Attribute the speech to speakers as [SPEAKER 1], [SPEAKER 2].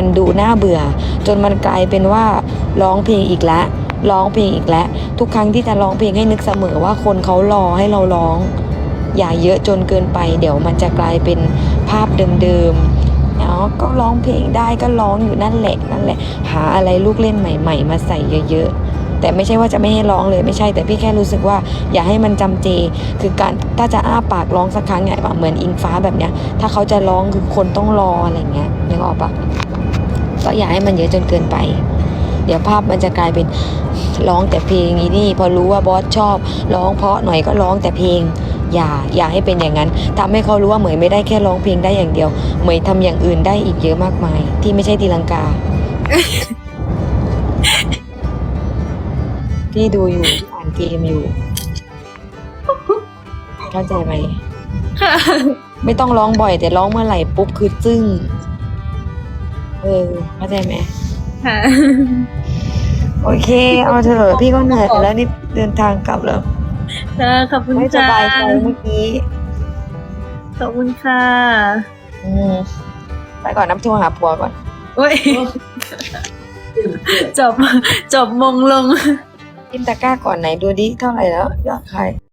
[SPEAKER 1] มันดูน่าเบื่อ จนมันกลายเป็นว่าร้องเพลงอีกแล้วร้องเพลงอีกแล้วทุกครั้งที่จะร้องเพลงให้นึกเสมอว่าคนเขารอให้เราร้อง อย่าเยอะจนเกินไป เดี๋ยวมันจะกลายเป็นภาพเดิมๆเนาะก็ร้องเพลงได้ก็ร้องอยู่นั่นแหละนั่นแหละ หาอะไรลูกเล่นใหม่ ๆ มาใส่เยอะๆแต่ไม่ใช่ว่าจะไม่ให้ร้องเลยไม่ใช่ แต่พี่แค่รู้สึกว่า อย่าให้มันจำเจ คือการถ้าจะอ้าปากร้องสักครั้งเนี่ยแบบเหมือนอิงฟ้าแบบเนี้ย ถ้าเขาจะร้องคือคนต้องรออะไรเงี้ยนึกออกปะ ก็อย่าให้มันเยอะจนเกินไป เดี๋ยวภาพมันจะกลายเป็นร้องแต่เพลงอีนี่ พอรู้ว่าบอสชอบร้องเพราะหน่อยก็ร้องแต่เพลง อย่าอย่าให้เป็นอย่างนั้นทำให้เขารู้ว่าเหมยไม่ได้แค่ร้องเพลงได้อย่างเดียว เหมยทำอย่างอื่นได้อีกเยอะมากมาย ที่ไม่ใช่ตีลังกาพี่ดูอยู่อ่านเกมอยู่ เข้าใจไหม
[SPEAKER 2] ค่ะ
[SPEAKER 1] ไม่ต้องร้องบ่อยแต่ร้องเมื่อไหร่ปุ๊บคือจึ้ง เออเข้าใจไหม
[SPEAKER 2] ค่ะ
[SPEAKER 1] โอเค เอาเถอะพี่ก็เหนื่อยแล้วนี่เดินทางกลับแล้ว
[SPEAKER 2] ค่ะขอบคุณ
[SPEAKER 1] ไม่ส
[SPEAKER 2] ค่ะ
[SPEAKER 1] บายใจเมื่อกี้
[SPEAKER 2] ขอบคุณค่ะ
[SPEAKER 1] อืมไปก่อนน้ำโทรหาผัวก่อน
[SPEAKER 2] โอ้ยจบจบมงลง
[SPEAKER 1] กินตะกร้าก่อนไหนดูดิเท่าไหร่แล้วยอดขาย